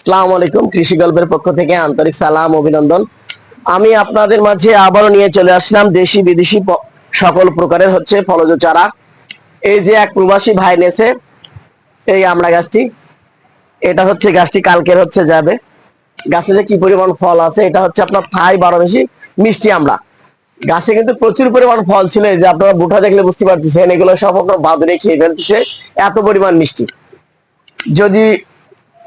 আসসালামু আলাইকুম, কৃষি গল্পের পক্ষ থেকে আন্তরিক সালাম, অভিনন্দন। আমি আপনাদের মাঝে আবারও নিয়ে চলে আসলাম দেশি বিদেশি সকল প্রকারের হচ্ছে ফলজ চারা। এই যে এক প্রবাসী ভাই নেছে এই আমড়া গাছটি, এটা হচ্ছে গাছটি কালকের হচ্ছে যাবে। গাছে যে কি পরিমাণ ফল আছে, এটা হচ্ছে আপনার থাই বারো বেশি মিষ্টি আমড়া গাছে কিন্তু প্রচুর পরিমাণ ফল ছিল যে আপনারা বুটা দেখলে বুঝতে পারতেছেন, এগুলো সব আপনার বাদুরে খেয়ে ফেলতেছে, এত পরিমাণ মিষ্টি। যদি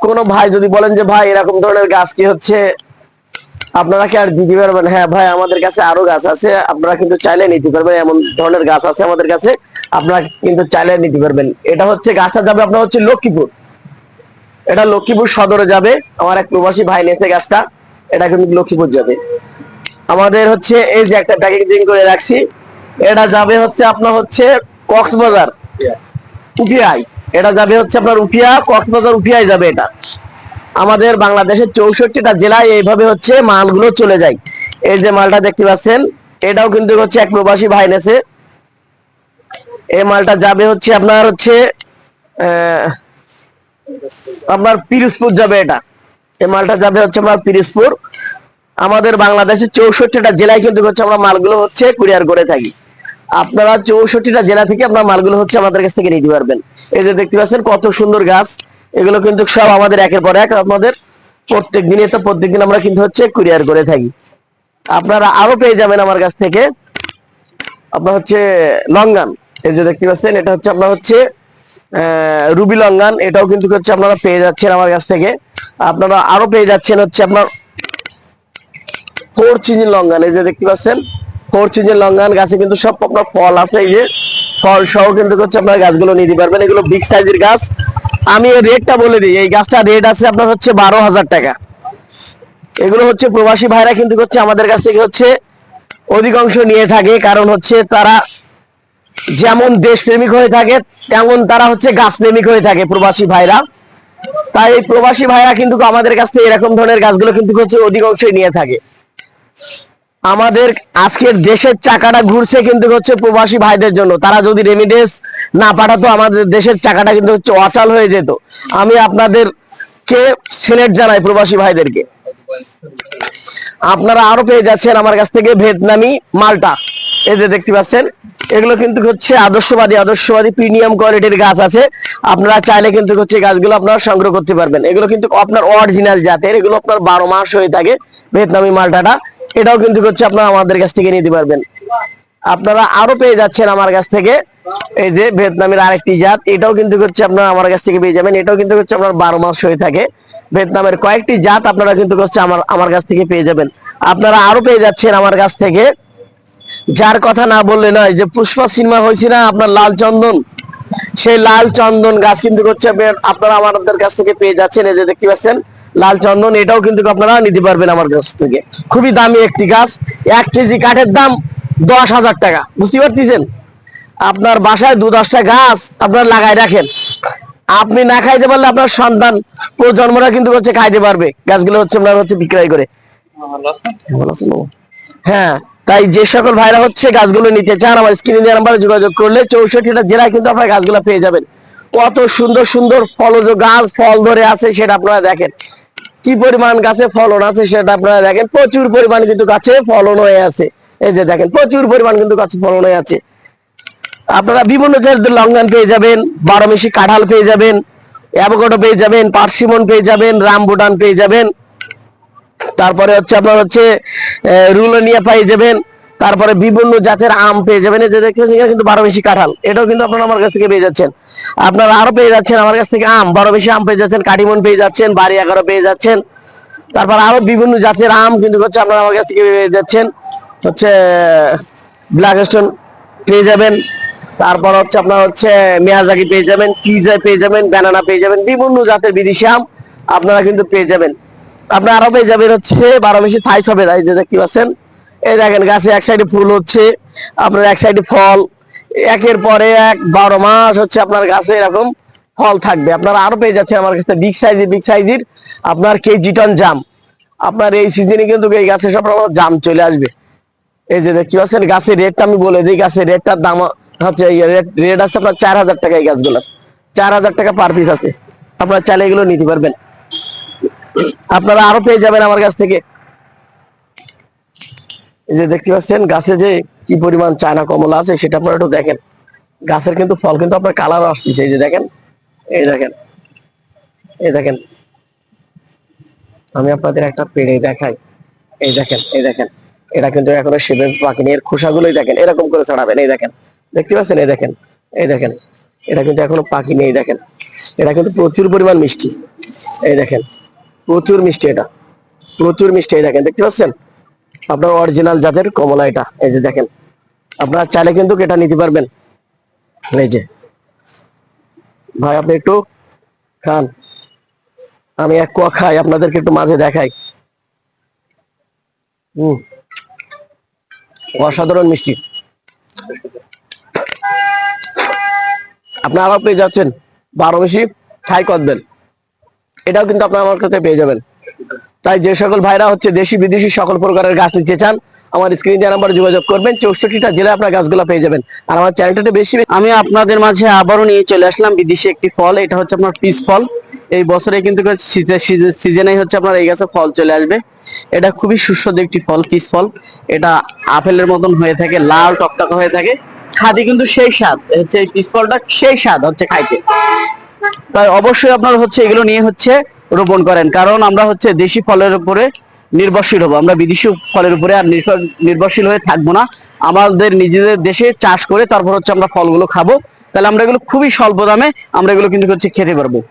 কোন ভাই যদি বলেন যে ভাই এরকম ধরনের গাছ কি হচ্ছে? আপনারা কি আর দিতে পারবেন? হ্যাঁ ভাই আমাদের কাছে আরও গাছ আছে। আপনারা কিন্তু চাইলে নিতে পারবেন। এমন ধরনের গাছ আছে আমাদের কাছে। আপনারা কিন্তু চাইলে নিতে পারবেন। এটা হচ্ছে গাছটা যাবে আপনার হচ্ছে লক্ষ্মীপুর। এটা লক্ষ্মীপুর সদরে যাবে। আমার এক প্রবাসী ভাই নেছে গাছটা। এটা কিন্তু লক্ষ্মীপুর যাবে। আমাদের হচ্ছে এই যে একটা প্যাকেজিং করে রাখছি। এটা যাবে হচ্ছে আপনার হচ্ছে কক্সবাজার। উপিয়াই এটা যাবে হচ্ছে আপনার উপিয়া কক্সবাজার উপিয়াই যাবে এটা। আমাদের বাংলাদেশের চৌষট্টিটা জেলায় এইভাবে হচ্ছে মালগুলো চলে যায়। এই যে মালটা দেখতে পাচ্ছেন, এটাও কিন্তু হচ্ছে এক প্রবাসী ভাই নেছে। এই মালটা যাবে হচ্ছে আপনার হচ্ছে আপনার পিরোজপুর যাবে এটা। এই মালটা যাবে হচ্ছে আপনার পিরোজপুর। আমাদের বাংলাদেশের চৌষট্টিটা জেলায় কিন্তু হচ্ছে আমরা মালগুলো হচ্ছে কুরিয়ার করে থাকি। আপনারা চৌষট্টিটা জেলা থেকে আপনার মালগুলো হচ্ছে আমাদের কাছ থেকে নিতে পারবেন। এই যে দেখতে পাচ্ছেন, কত সুন্দর গাছ। এগুলো কিন্তু সব আমাদের একের পর এক আমাদের প্রত্যেক দিনে তো প্রত্যেক দিন আমরা কিন্তু হচ্ছে কুরিয়ার করে থাকি। আপনারা আরও পেয়ে যাবেন আমার কাছ থেকে। আপনার হচ্ছে লঙ্গান। এই যে দেখতে পাচ্ছেন, এটা হচ্ছে আপনার হচ্ছে রুবি লঙ্গান। এটাও কিন্তু হচ্ছে আপনারা পেয়ে যাচ্ছেন আমার কাছ থেকে। আপনারা আরও পেয়ে যাচ্ছেন হচ্ছে আপনার ফোর চিনি লঙ্গান। এই যে দেখতে পাচ্ছেন ফোর চিনি লঙ্গান গাছে কিন্তু সব আপনার ফল আছে, এই যে ফল সহ কিন্তু হচ্ছে আপনার গাছগুলো নিতে পারবেন। এগুলো বিগ সাইজের গাছ। আমি এর রেটটা বলে দিই, এই গাছটা রেট আছে আপনার হচ্ছে বারো হাজার টাকা। এগুলো হচ্ছে প্রবাসী ভাইরা কিন্তু হচ্ছে আমাদের কাছ থেকে হচ্ছে অধিকাংশ নিয়ে থাকে, কারণ হচ্ছে তারা যেমন দেশ প্রেমিক হয়ে থাকে, তেমন তারা হচ্ছে গাছ প্রেমিক হয়ে থাকে প্রবাসী ভাইরা। তাই এই প্রবাসী ভাইরা কিন্তু আমাদের কাছ থেকে এরকম ধরনের গাছগুলো কিন্তু হচ্ছে অধিকাংশই নিয়ে থাকে। আমাদের আজকের দেশের চাকাটা ঘুরছে কিন্তু হচ্ছে প্রবাসী ভাইদের জন্য। তারা যদি রেমিডেন্স না পাঠাতো, আমাদের দেশের চাকাটা কিন্তু হচ্ছে অচল হয়ে যেত। আমি আপনাদেরকে সিলেট জানাই প্রবাসী ভাইদেরকে। আপনারা আরও পেয়ে যাচ্ছেন আমার কাছ থেকে ভিয়েতনামি মালটা। এই যে দেখতে পাচ্ছেন, এগুলো কিন্তু হচ্ছে আদর্শবাদী আদর্শবাদী প্রিমিয়াম কোয়ালিটির গাছ আছে। আপনারা চাইলে কিন্তু হচ্ছে গাছগুলো আপনারা সংগ্রহ করতে পারবেন। এগুলো কিন্তু আপনার অরিজিনাল জাতের, এগুলো আপনার বারো মাস হয়ে থাকে ভিয়েতনামি মালটাটা। এটাও কিন্তু হচ্ছে আপনারা আমাদের কাছ থেকে নিতে পারবেন। আপনারা আরও পেয়ে যাচ্ছেন আমার কাছ থেকে। এই যে ভিয়েতনামের আরেকটি জাত, এটাও কিন্তু হচ্ছে আপনারা আমার কাছ থেকে পেয়ে যাবেন। এটাও কিন্তু হচ্ছে আপনার বারো মাস হয়ে থাকে। ভিয়েতনামের কয়েকটি জাত আপনারা কিন্তু হচ্ছে আমার আমার কাছ থেকে পেয়ে যাবেন। আপনারা আরও পেয়ে যাচ্ছেন আমার কাছ থেকে। যার কথা না বললে নয়, যে পুষ্পা সিনেমা হয়েছে না আপনার লাল চন্দন? সেই লাল চন্দন গাছ কিন্তু হচ্ছে আপনার- আমাদের কাছ থেকে পেয়ে যাচ্ছেন। এই যে দেখতে পাচ্ছেন লাল চন্দন এটাও কিন্তু আপনারা নিতে পারবেন আমার কাছ থেকে। খুবই দামি একটি গাছ এক কেজি কাঠের দাম দশ হাজার টাকা। বুঝতে পারতেছেন? আপনার বাসায় দু দশটা গাছ আপনার লাগাই রাখেন। আপনি না খাইতে পারলে আপনার সন্তান প্রজন্মরা কিন্তু হচ্ছে খাইতে পারবে। গাছগুলো হচ্ছে আপনার হচ্ছে বিক্রয় করে? হ্যাঁ তাই যে সকল ভাইরা হচ্ছে গাছগুলো নিতে চান আমার স্ক্রিনে দেওয়া নাম্বারে যোগাযোগ করলে চৌষট্টিটা জেলায় কিন্তু আপনারা গাছগুলো পেয়ে যাবেন। কত সুন্দর সুন্দর ফলজ গাছ ফল ধরে আছে সেটা আপনারা দেখেন। কি পরিমাণ গাছে ফলন আছে সেটা আপনারা দেখেন। প্রচুর পরিমাণ কিন্তু গাছে ফলন হয়ে আছে। এই যে দেখেন, প্রচুর পরিমাণ কিন্তু গাছে ফলন হয়ে আছে। আপনারা বিভিন্ন জাতের লঙ্গান পেয়ে যাবেন বারোমেশি কাঁঠাল পেয়ে যাবেন, অ্যাভোকাডো পেয়ে যাবেন, পার্সিমন পেয়ে যাবেন রামবুটান পেয়ে যাবেন। তারপরে হচ্ছে আপনার হচ্ছে রুলোনিয়া পেয়ে যাবেন। তারপরে বিভিন্ন জাতের আম পেয়ে যাবেন। যে এখানে কিন্তু বারো বেশি কাঁঠাল। এটাও কিন্তু আপনারা আমার কাছ থেকে পেয়ে যাচ্ছেন। আপনারা আরও পেয়ে যাচ্ছেন, আমার কাছ থেকে আম। বারো বেশি আম পেয়ে যাচ্ছেন, কাটিমন পেয়ে যাচ্ছেন, বাড়ি এগারো পেয়ে যাচ্ছেন। তারপর আরও বিভিন্ন জাতের আম কিন্তু হচ্ছে আপনারা আমার কাছ থেকে পেয়ে যাচ্ছেন। হচ্ছে, ব্ল্যাক স্টোন পেয়ে যাবেন। তারপর হচ্ছে আপনার হচ্ছে মেয়াজাকি পেয়ে যাবেন কিজা পেয়ে যাবেন, ব্যানানা পেয়ে যাবেন, বিভিন্ন জাতের বিদেশি আম আপনারা কিন্তু পেয়ে যাবেন। আপনারা আরও পেয়ে যাবেন হচ্ছে বারো বেশি থাই সবে দেখতে পাচ্ছেন। এই দেখেন গাছে এক সাইডে ফুল হচ্ছে, আপনার এক সাইডে ফল। একের পরে এক, বারো মাস হচ্ছে আপনার গাছে এরকম ফল থাকবে। আপনার আরও পেয়ে যাচ্ছে আমার কাছে বিগ সাইজের বিগ সাইজের আপনার কেজি টন জাম। আপনার এই সিজনে কিন্তু এই গাছে সব রকম জাম চলে আসবে। এই যে দেখতে পাচ্ছেন, গাছের রেটটা আমি বলে দিই, গাছের রেটটার দাম হচ্ছে রেট আছে আপনার চার হাজার টাকা এই গাছগুলোর চার হাজার টাকা পার পিস আছে। আপনারা চাইলে এগুলো নিতে পারবেন। আপনারা আরও পেয়ে যাবেন আমার কাছ থেকে। যে দেখতে পাচ্ছেন, গাছে যে কি পরিমাণ চায়না কমলা আছে, সেটা আপনারা একটু দেখেন। গাছের কিন্তু ফল কিন্তু আপনার কালার আসতেছে, এই যে দেখেন, এই দেখেন এই দেখেন। আমি আপনাদের একটা পেড়ে দেখাই। এই দেখেন এই দেখেন, এটা কিন্তু এখনও সেবে পাকিনি এর খোসাগুলোই দেখেন, এরকম করে ছাড়াবেন, এই দেখেন। দেখতে পাচ্ছেন? এই দেখেন এই দেখেন, এটা কিন্তু এখনও পাকিনি এই দেখেন। এটা কিন্তু প্রচুর পরিমাণ মিষ্টি, এই দেখেন, প্রচুর মিষ্টি এটা, প্রচুর মিষ্টি, এই দেখেন, দেখতে পাচ্ছেন? আপনার অরিজিনাল জাতের কমলা এটা। এই যে দেখেন, আপনারা চাইলে কিন্তু এটা নিতে পারবেন। এই যে। ভাই, আপনি একটু খান। আমি এক কোয়া খাই, আপনাদেরকে একটু মাঝে দেখাই। হম। অসাধারণ মিষ্টি। আপনি আপনারা পেয়ে যাচ্ছেন বারো বেশি ছাই করবেন এটাও কিন্তু আপনার আমার কাছে পেয়ে যাবেন। তাই যে সকল ভাইরা হচ্ছে দেশি বিদেশি সকল প্রকারের গাছ নিতে চান, আমার স্ক্রিন দেওয়া নাম্বারে যোগাযোগ করবেন। চৌষট্টিটা জেলায় আপনার গাছগুলো পেয়ে যাবেন। আর আমার চ্যানেলটাতে বেশি আমি আপনাদের মাঝে আবারও নিয়ে চলে আসলাম, বিদেশি একটি ফল, এটা হচ্ছে আপনার পিস ফল। এই বছরে কিন্তু সিজনে হচ্ছে আপনার এই গাছে ফল চলে আসবে। এটা খুবই সুস্বাদু একটি ফল, পিস ফল। এটা আপেলের মতন হয়ে থাকে, লাল টকটকা হয়ে থাকে। খাদি কিন্তু সেই স্বাদ হচ্ছে এই পিস ফলটা সেই স্বাদ হচ্ছে খাইতে। তাই অবশ্যই আপনার হচ্ছে এগুলো নিয়ে হচ্ছে রোপণ করেন। কারণ আমরা হচ্ছে দেশি ফলের উপরে নির্ভরশীল হব। আমরা বিদেশি ফলের উপরে আর নির্ভর- নির্ভরশীল হয়ে থাকব না। আমাদের নিজেদের দেশে চাষ করে তারপর হচ্ছে আমরা ফলগুলো খাব। তাহলে আমরা এগুলো খুবই স্বল্প দামে আমরা এগুলো কিন্তু হচ্ছে খেতে পারব।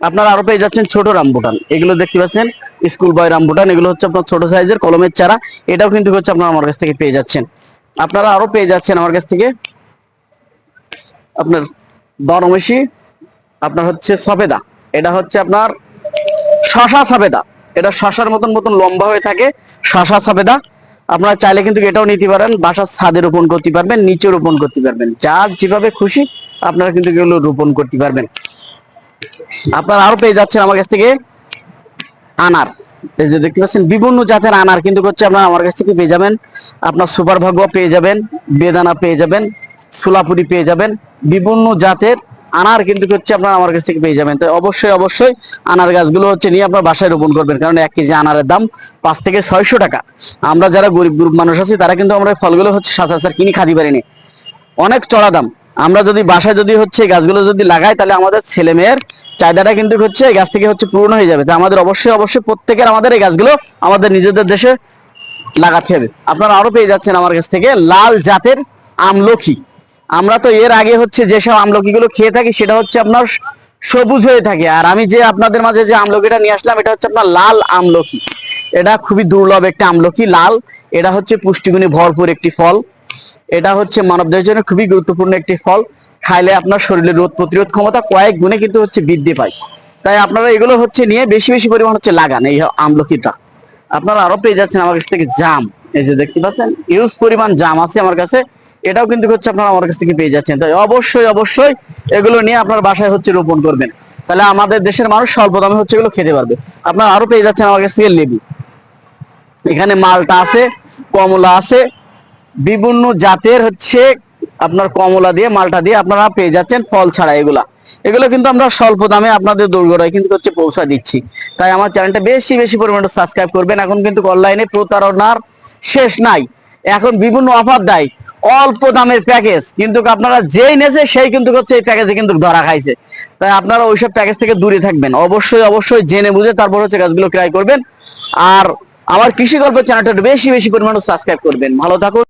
আপনারা আরও পেয়ে যাচ্ছেন ছোট রামবুটান। এগুলো দেখতে পাচ্ছেন, স্কুল বয় রামবুটান। এগুলো হচ্ছে আপনার ছোট সাইজের কলমের চারা। এটাও কিন্তু হচ্ছে আপনারা আমার কাছ থেকে পেয়ে যাচ্ছেন। আপনারা আরও পেয়ে যাচ্ছেন আমার কাছ থেকে আপনার বরমেশি আপনার হচ্ছে সফেদা। এটা হচ্ছে আপনার শশা সফেদা এটা শশার মতন মতন লম্বা হয়ে থাকে, শশা সফেদা আপনারা চাইলে কিন্তু এটাও নিতে পারেন, বাসার ছাদে রোপণ করতে পারবেন, নিচে রোপণ করতে পারবেন। যার যেভাবে খুশি আপনারা কিন্তু এগুলো রোপণ করতে পারবেন। আপনারা আরও পেয়ে যাচ্ছেন আমার কাছ থেকে আনার। এই যে দেখতে পাচ্ছেন, বিভিন্ন জাতের আনার কিন্তু হচ্ছে আপনারা আমার কাছ থেকে পেয়ে যাবেন। আপনার সুপার ভাগুয়া পেয়ে যাবেন, বেদানা পেয়ে যাবেন, সুলাপুরি পেয়ে যাবেন, বিভিন্ন জাতের আনার কিন্তু হচ্ছে আপনার আমার কাছ থেকে পেয়ে যাবেন। তো অবশ্যই অবশ্যই আনার গাছগুলো হচ্ছে নিয়ে আপনার বাসায় রোপণ করবেন, কারণ এক কেজি আনারের দাম পাঁচ থেকে ছয়শো টাকা। আমরা যারা গরিব গ্রুপ মানুষ আছি, তারা কিন্তু আমরা ফলগুলো হচ্ছে সচরাচর কিনে খাতে পারিনি অনেক চড়া দাম। আমরা যদি বাসায় যদি হচ্ছে গাছগুলো যদি লাগাই, তাহলে আমাদের ছেলে মেয়ের চাহিদাটা কিন্তু হচ্ছে এই গাছ থেকে হচ্ছে পূর্ণ হয়ে যাবে। তাই আমাদের অবশ্যই অবশ্যই প্রত্যেকের আমাদের এই গাছগুলো আমাদের নিজেদের দেশে লাগাতে হবে। আপনারা আরও পেয়ে যাচ্ছেন আমার কাছ থেকে লাল জাতের আমলকি আমরা তো এর আগে হচ্ছে যেসব আমলকি গুলো খেয়ে থাকি, সেটা হচ্ছে আপনার সবুজ হয়ে থাকে। আর আমি যে আপনাদের মাঝে যে আমলকিটা নিয়ে আসলাম, এটা হচ্ছে আপনার লাল আমলকি। এটা খুবই দুর্লভ একটা আমলকি, লাল। এটা হচ্ছে পুষ্টিগুণে ভরপুর একটি ফল। এটা হচ্ছে মানবদেহের জন্য খুবই গুরুত্বপূর্ণ একটি ফল। খাইলে আপনার শরীরের রোগ প্রতিরোধ ক্ষমতা কয়েক গুণে কিন্তু হচ্ছে বৃদ্ধি পায়। তাই আপনারা এগুলো হচ্ছে নিয়ে বেশি বেশি পরিমাণ হচ্ছে লাগান এই আমলকিটা। আপনারা আরও পেয়ে যাচ্ছেন আমার কাছ থেকে জাম। এই যে দেখতে পাচ্ছেন ইউজ পরিমাণ জাম আছে আমার কাছে। এটাও কিন্তু হচ্ছে আপনারা আমার কাছ থেকে পেয়ে যাচ্ছেন। তাই অবশ্যই অবশ্যই এগুলো নিয়ে আপনার বাসায় হচ্ছে রোপণ করবেন। তাহলে আমাদের দেশের মানুষ স্বল্প দামে হচ্ছে এগুলো খেতে পারবে। আপনারা আরও পেয়ে যাচ্ছেন আমার কাছ থেকে লেবু। এখানে মালটা আছে, কমলা আছে, বিভিন্ন জাতের হচ্ছে আপনার কমলা দিয়ে, মালটা দিয়ে আপনারা পেয়ে যাচ্ছেন ফল ছাড়া এগুলা। এগুলো কিন্তু আমরা স্বল্প দামে আপনাদের দোরগোড়ায় কিন্তু হচ্ছে পৌঁছা দিচ্ছি। তাই আমার চ্যানেলটা বেশি বেশি পরিমাণে সাবস্ক্রাইব করবেন। এখন কিন্তু অনলাইনে প্রতারণার শেষ নাই। এখন বিভিন্ন অফার দেয়। অল্প দামের প্যাকেজ কিন্তু আপনারা যেই নেছে, সেই কিন্তু হচ্ছে এই প্যাকেজে কিন্তু ধরা খাইছে। তাই আপনারা ওইসব প্যাকেজ থেকে দূরে থাকবেন। অবশ্যই অবশ্যই জেনে বুঝে তারপর হচ্ছে গাছগুলো ক্রয় করবেন। আর আমার কৃষি গল্প চ্যানেলটা বেশি বেশি পরিমাণে সাবস্ক্রাইব করবেন। ভালো থাকুন।